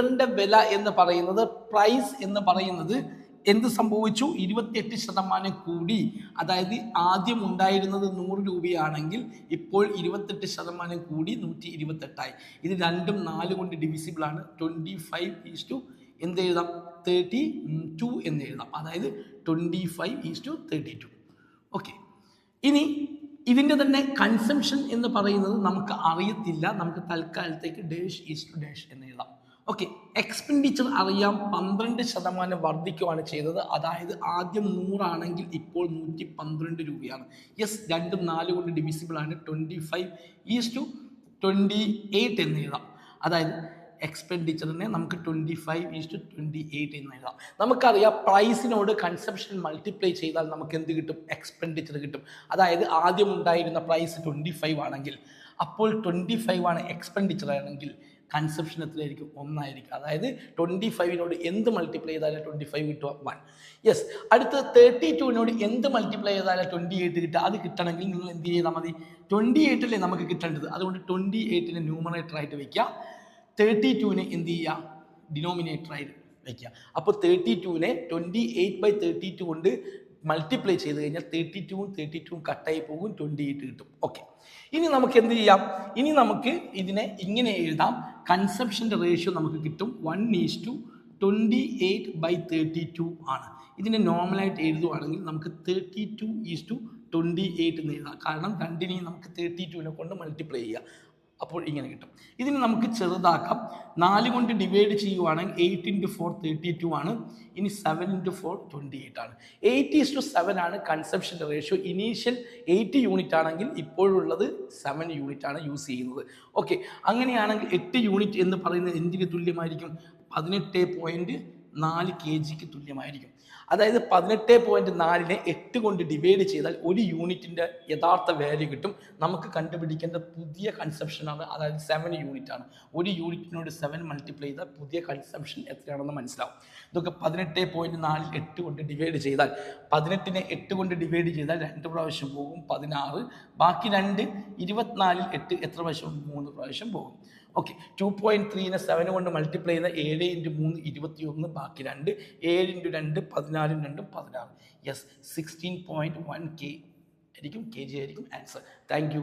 ലിറ്ററിന്റെ വില എന്ന് പറയുന്നത് പ്രൈസ് എന്ന് പറയുന്നത് എന്ത് സംഭവിച്ചു? ഇരുപത്തിയെട്ട് ശതമാനം കൂടി. അതായത് ആദ്യം ഉണ്ടായിരുന്നത് നൂറ് രൂപയാണെങ്കിൽ ഇപ്പോൾ ഇരുപത്തെട്ട് ശതമാനം കൂടി നൂറ്റി ഇരുപത്തെട്ടായി ഇത് രണ്ടും നാല് കൊണ്ട് ഡിവിസിബിൾ ആണ്. ട്വന്റി ഫൈവ് ഈസ് ടു എന്ത് എഴുതാം? തേർട്ടി ടു എന്ന് എഴുതാം. അതായത് twenty five is to thirty two okay ഇനി ഇതിന്റെ തന്നെ കൺസംഷൻ എന്ന് പറയുന്നത് നമുക്ക് അറിയത്തില്ല. നമുക്ക് തൽക്കാലത്തേക്ക് ഡേഷ് ഈസ് ടു ഡേഷ് എന്ന് എഴുതാം. ഓക്കെ എക്സ്പെൻഡിച്ചർ അറിയാം പന്ത്രണ്ട് ശതമാനം വർദ്ധിക്കുകയാണ് ചെയ്തത്. അതായത് ആദ്യം നൂറാണെങ്കിൽ ഇപ്പോൾ നൂറ്റി പന്ത്രണ്ട് രൂപയാണ്. യെസ് രണ്ടും നാല് കൊണ്ട് ഡിവിസിബിൾ ആണ്. Twenty five is to twenty eight എന്ന് എഴുതാം. അതായത് എക്സ്പെൻഡിച്ചറിനെ നമുക്ക് twenty five is to twenty eight എന്ന് എഴുതാം. നമുക്കറിയാം പ്രൈസിനോട് കൺസംഷൻ മൾട്ടിപ്ലൈ ചെയ്താൽ നമുക്ക് എന്ത് കിട്ടും? എക്സ്പെൻഡിച്ചർ കിട്ടും. അതായത് ആദ്യം ഉണ്ടായിരുന്ന പ്രൈസ് ട്വന്റി ഫൈവ് ആണെങ്കിൽ അപ്പോൾ ട്വന്റി ഫൈവ് ആണ് എക്സ്പെൻഡിച്ചർ ആണെങ്കിൽ കൺസെപ്ഷൻ എത്രയായിരിക്കും? ഒന്നായിരിക്കും. അതായത് ട്വന്റി ഫൈവിനോട് എന്ത് മൾട്ടിപ്ലൈ ചെയ്താലും ട്വന്റി ഫൈവ് കിട്ടുക വൺ യെസ് അടുത്ത തേർട്ടി ടുവിനോട് എന്ത് മൾട്ടിപ്ലൈ ചെയ്താലും ട്വന്റി എയ്റ്റ് കിട്ടുക അത് കിട്ടണമെങ്കിൽ നിങ്ങൾ എന്ത് ചെയ്താൽ മതി? ട്വന്റി എയ്റ്റല്ലേ നമുക്ക് കിട്ടേണ്ടത്. അതുകൊണ്ട് ട്വന്റി എയ്റ്റിനെ ന്യൂമറേറ്റർ ആയിട്ട് വയ്ക്കുക തേർട്ടി ടുവിനെ എന്ത് ചെയ്യുക? ഡിനോമിനേറ്റർ ആയിട്ട് വയ്ക്കുക അപ്പോൾ thirty ടുവിനെ twenty eight by thirty two കൊണ്ട് മൾട്ടിപ്ലൈ ചെയ്ത് കഴിഞ്ഞാൽ തേർട്ടി ടുവും തേർട്ടി ടുവും കട്ടായി പോകും. ട്വന്റി എയ്റ്റ് കിട്ടും. ഓക്കെ ഇനി നമുക്ക് എന്ത് ചെയ്യാം? ഇനി നമുക്ക് ഇതിനെ ഇങ്ങനെ എഴുതാം. കൺസെപ്ഷന്റെ റേഷ്യോ നമുക്ക് കിട്ടും one is to twenty eight by thirty two ആണ്. ഇതിനെ നോർമലായിട്ട് എഴുതുവാണെങ്കിൽ നമുക്ക് thirty two is to twenty eight എന്ന് എഴുതാം. കാരണം രണ്ടിനെയും നമുക്ക് തേർട്ടി ടുവിനെ കൊണ്ട് മൾട്ടിപ്ലൈ ചെയ്യുക അപ്പോൾ ഇങ്ങനെ കിട്ടും. ഇതിന് നമുക്ക് ചെറുതാക്കാം. നാല് കൊണ്ട് ഡിവൈഡ് ചെയ്യുവാണെങ്കിൽ eight into four thirty two ആണ്. ഇനി seven into four twenty eight ആണ്. എയ്റ്റ് ഈസ് ടു സെവൻ ആണ് കൺസെപ്ഷന്റെ റേഷ്യോ ഇനീഷ്യൽ എയ്റ്റ് യൂണിറ്റ് ആണെങ്കിൽ ഇപ്പോഴുള്ളത് സെവൻ യൂണിറ്റ് ആണ് യൂസ് ചെയ്യുന്നത്. ഓക്കെ അങ്ങനെയാണെങ്കിൽ എട്ട് യൂണിറ്റ് എന്ന് പറയുന്നത് എന്തിന് തുല്യമായിരിക്കും? പതിനെട്ട് പോയിന്റ് നാല് കെ ജിക്ക് തുല്യമായിരിക്കും. അതായത് പതിനെട്ട് പോയിന്റ് നാലിനെ എട്ട് കൊണ്ട് ഡിവൈഡ് ചെയ്താൽ ഒരു യൂണിറ്റിന്റെ യഥാർത്ഥ വാല്യൂ കിട്ടും. നമുക്ക് കണ്ടുപിടിക്കേണ്ട പുതിയ കൺസെപ്ഷനാണ് അതായത് സെവൻ യൂണിറ്റ് ആണ്. ഒരു യൂണിറ്റിനോട് സെവൻ മൾട്ടിപ്ലൈ ചെയ്താൽ പുതിയ കൺസെപ്ഷൻ എത്രയാണെന്ന് മനസ്സിലാവും. ഇതൊക്കെ പതിനെട്ട് പോയിന്റ് നാലിൽ എട്ട് കൊണ്ട് ഡിവൈഡ് ചെയ്താൽ പതിനെട്ടിനെ എട്ട് കൊണ്ട് ഡിവൈഡ് ചെയ്താൽ രണ്ട് പ്രാവശ്യം പോകും പതിനാറ്. ബാക്കി രണ്ട് ഇരുപത്തിനാലിൽ എട്ട് എത്ര പ്രാവശ്യം? മൂന്ന് പ്രാവശ്യം പോകും. ഓക്കെ ടു പോയിന്റ് ത്രീനെ സെവൻ കൊണ്ട് മൾട്ടിപ്ലൈ ചെയ്യുന്ന ഏഴ് ഇന്റു മൂന്ന് ഇരുപത്തി ഒന്ന് ബാക്കി രണ്ട് ഏഴ് ഇന്റു രണ്ട് പതിനാലും രണ്ടും പതിനാറ്. Yes sixteen point one K ആയിരിക്കും കെ ജി ആയിരിക്കും ആൻസർ താങ്ക് യു